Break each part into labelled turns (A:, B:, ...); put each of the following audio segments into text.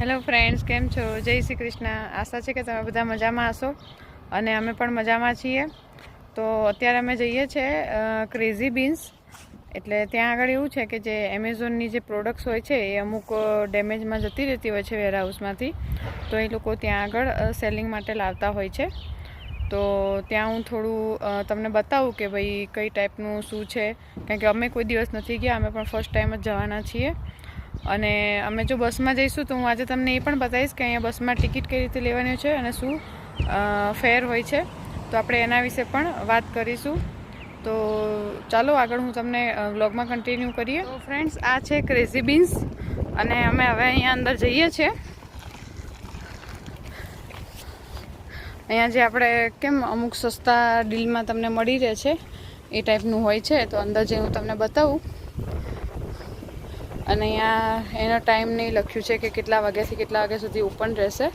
A: Hello friends કેમ છો? જય શ્રી કૃષ્ણ. આશા છે કે તમે બધા મજામાં હશો અને અમે પણ મજામાં છીએ. તો અત્યારે અમે જઈએ છીએ ક્રેઝી બીન્સ એટલે ત્યાં આગળ એવું છે કે જે એમેઝોનની જે પ્રોડક્ટ્સ હોય છે, એ અમુક ડેમેજમાં જતી રહેતી હોય છે વેરહાઉસમાંથી તો એ લોકો ત્યાં આગળ સેલિંગ માટે લાવતા હોય છે. તો ત્યાં હું થોડું તમને બતાવું કે ભાઈ કઈ ટાઈપનું શું છે. કારણ કે અમે કોઈ દિવસ નથી ગયા, અમે પણ ફર્સ્ટ ટાઈમ જ જવાના છીએ. અને અમે જો બસમાં જઈશું તો હું આજે તમને એ પણ બતાવીશ કે અહીંયા બસમાં ટિકિટ કઈ રીતે લેવાની છે અને શું ફેર હોય છે. તો આપણે એના વિશે પણ વાત કરીશું. તો ચાલો આગળ હું તમને વ્લોગમાં કન્ટિન્યુ કરીએ. તો ફ્રેન્ડ્સ આ છે ક્રેઝી બીન્સ અને અમે હવે અહીંયા અંદર જઈએ છીએ અહીંયા જે આપણે કેમ અમુક સસ્તા ડીલમાં તમને મળી રહે છે, એ ટાઈપનું હોય છે. તો અંદર જે હું તમને બતાવું. અને અહીંયા એનો ટાઈમ નહીં લખ્યું છે કે કેટલા વાગ્યાથી કેટલા વાગ્યા સુધી ઓપન રહેશે.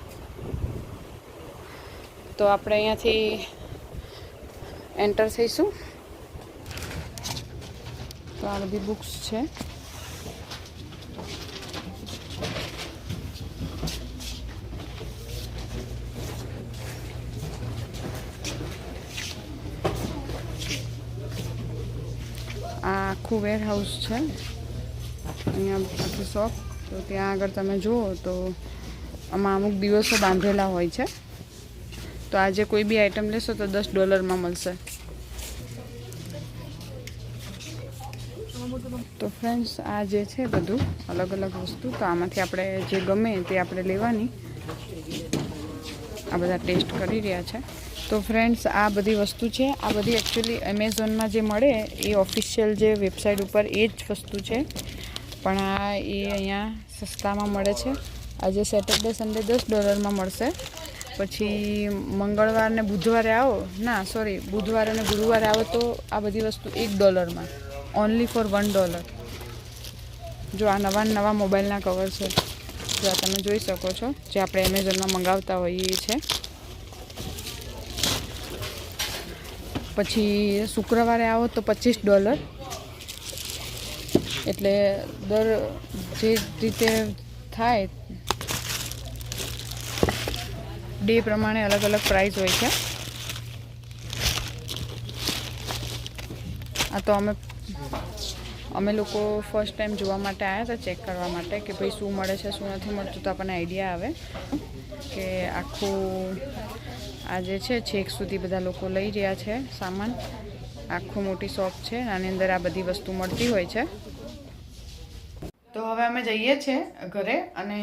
A: તો આપણે અહીંયાથી એન્ટર થઈશું. તો આ બધી બુક્સ છે. આ આખું વેરહાઉસ છે. અહીંયા આખી શોપ તો ત્યાં આગળ તમે જુઓ તો આમાં અમુક દિવસો બાંધેલા હોય છે. તો આજે કોઈ બી આઈટમ લેશો તો દસ ડોલરમાં મળશે. તો ફ્રેન્ડ્સ આ જે છે બધું અલગ અલગ વસ્તુ, તો આમાંથી આપણે જે ગમે તે આપણે લેવાની. આ બધા ટેસ્ટ કરી રહ્યા છે. તો ફ્રેન્ડ્સ આ બધી વસ્તુ છે. આ બધી એકચ્યુઅલી એમેઝોનમાં જે મળે એ ઓફિશિયલ જે વેબસાઇટ ઉપર એ જ વસ્તુ છે. પણ આ એ અહીંયા સસ્તામાં મળે છે. આજે સેટરડે સન્ડે દસ ડોલરમાં મળશે. પછી મંગળવાર ને બુધવારે આવો. ના સોરી બુધવારે અને ગુરુવારે આવો તો આ બધી વસ્તુ એક ડોલરમાં. ઓનલી ફોર વન ડોલર જો આ નવા નવા મોબાઈલના કવર છે. જો આ તમે જોઈ શકો છો, જે આપણે એમેઝોનમાં મંગાવતા હોઈએ એ છે પછી શુક્રવારે આવો તો પચીસ ડોલર. એટલે દર જે રીતે થાય, ડે પ્રમાણે અલગ અલગ પ્રાઇસ હોય છે. આ તો અમે અમે લોકો ફર્સ્ટ ટાઈમ જોવા માટે આવ્યા હતા ચેક કરવા માટે કે ભાઈ શું મળે છે, શું નથી મળતું, તો આપણને આઈડિયા આવે કે આખું આ જે છે, છેક સુધી બધા લોકો લઈ રહ્યા છે સામાન. આખું મોટી શોપ છે, આની અંદર આ બધી વસ્તુ મળતી હોય છે. તો હવે અમે જઈએ છીએ ઘરે અને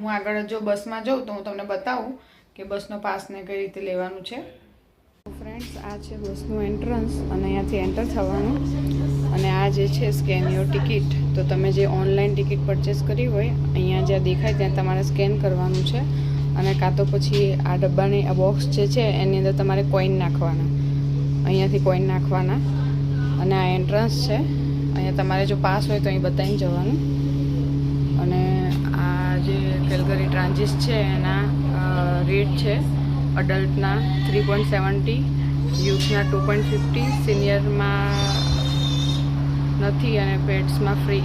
A: હું આગળ જો બસમાં જાઉં તો હું તમને બતાવું કે બસનો પાસને કઈ રીતે લેવાનું છે. ફ્રેન્ડ્સ આ છે બસનું એન્ટ્રન્સ અને અહીંયાથી એન્ટર થવાનું. અને આ જે છે સ્કેન યોર ટિકિટ તો તમે જે ઓનલાઈન ટિકિટ પરચેસ કરી હોય, અહીંયા જ્યાં દેખાય ત્યાં તમારે સ્કેન કરવાનું છે. અને કાં તો પછી આ ડબ્બાની, આ બોક્સ જે છે એની અંદર તમારે કોઈન નાખવાના. અહીંયાથી કોઈન નાખવાના. અને આ એન્ટ્રન્સ છે. અહીંયા તમારે જો પાસ હોય તો અહીં બતાવીને જવાનું. અને આ જે કેલગરી ટ્રાન્ઝિસ છે એના રેટ છે અડલ્ટના થ્રી પોઈન્ટ સેવન્ટી, યુથના ટુ પોઈન્ટ ફિફ્ટી, સિનિયરમાં નથી અને પેટ્સમાં ફ્રી.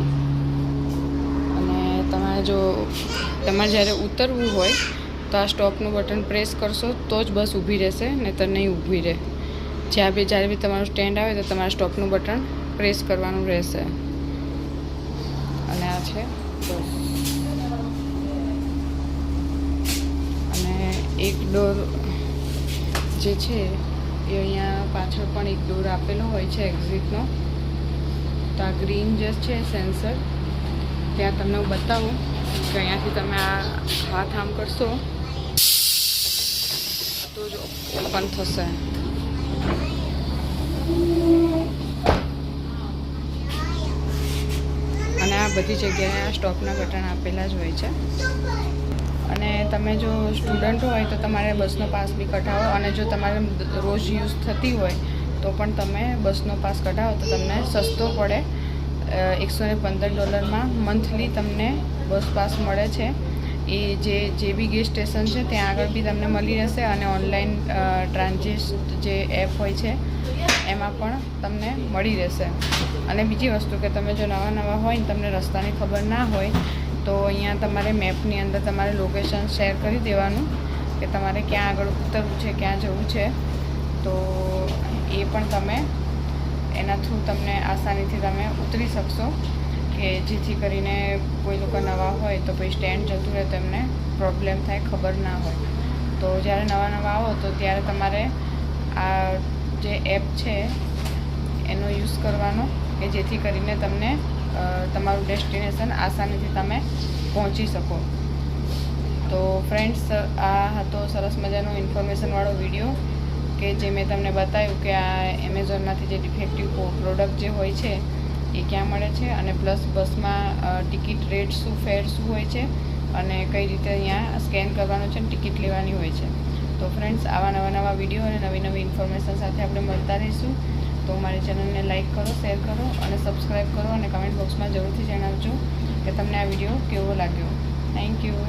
A: અને તમારે જો, તમારે જ્યારે ઉતરવું હોય તો આ સ્ટોપનું બટન પ્રેસ કરશો તો જ બસ ઊભી રહેશે નહીં તો નહીં ઊભી રહે. જ્યાં બી, જ્યારે બી તમારું સ્ટેન્ડ આવે તો તમારા સ્ટોપનું બટન પ્રેસ કરવાનું રહેશે. અને આ છે. બસ. અને એક ડોર જે છે, એ અહીંયા પાછળ પણ એક ડોર આપેલો હોય છે એક્ઝિટનો. તો આ ગ્રીન જે છે, સેન્સર, ત્યાં તમને હું બતાવું કે અહીંયાથી તમે આ હાથ આમ કરશો, તો જ ઓપન થશે. આ બધી જગ્યાએ આ સ્ટોપના બટન આપેલા જ હોય છે. અને તમે જો સ્ટુડન્ટ હોય તો તમારે બસનો પાસ બી કઢાવો અને જો તમારે રોજ યુઝ થતી હોય તો પણ તમે બસનો પાસ કઢાવો તો તમને સસ્તો પડે. એકસો ને પંદર ડોલરમાં મંથલી તમને બસ પાસ મળે છે. એ જે જે બી ગેસ સ્ટેશન છે, ત્યાં આગળ બી તમને મળી રહેશે અને ઓનલાઈન ટ્રાન્ઝિટ જે એપ હોય છે, એમાં પણ તમને મળી રહેશે. અને બીજી વસ્તુ કે તમે જો નવા નવા હોય ને તમને રસ્તાની ખબર ના હોય, તો અહીંયા તમારે મેપની અંદર તમારે લોકેશન શેર કરી દેવાનું કે તમારે ક્યાં આગળ ઉતરવું છે, ક્યાં જવું છે. તો એ પણ તમે એના થ્રુ તમને આસાનીથી તમે ઉતરી શકશો. કે જેથી કરીને કોઈ લોકો નવા હોય તો પછી સ્ટેન્ડ જતું રહે તો પ્રોબ્લેમ થાય, ખબર ના હોય. તો જ્યારે નવા નવા આવો તો ત્યારે તમારે આ જે એપ છે, એનો યુઝ કરવાનો કે જેથી કરીને તમને તમારું ડેસ્ટિનેશન આસાનીથી તમે પહોંચી શકો. તો ફ્રેન્ડ્સ આ હતો સરસ મજાનો ઇન્ફોર્મેશનવાળો વીડિયો કે જે મેં તમને બતાવ્યું કે આ એમેઝોનમાંથી જે ડિફેક્ટિવ પ્રોડક્ટ જે હોય છે એ ક્યાં મળે છે અને પ્લસ બસમાં ટિકિટ રેટ શું, ફેર શું હોય છે અને કઈ રીતે અહીંયા સ્કેન કરવાનું છે અને ટિકિટ લેવાની હોય છે. તો ફ્રેન્ડ્સ, આવા નવા નવા વીડિયો અને નવી નવી ઇન્ફોર્મેશન સાથે આપણે મળતા રહીશું. તો મારી ચેનલને લાઇક કરો, શેર કરો અને સબસ્ક્રાઈબ કરો અને કમેન્ટ બોક્સમાં જરૂરથી જણાવજો કે તમને આ વીડિયો કેવો લાગ્યો. Thank you.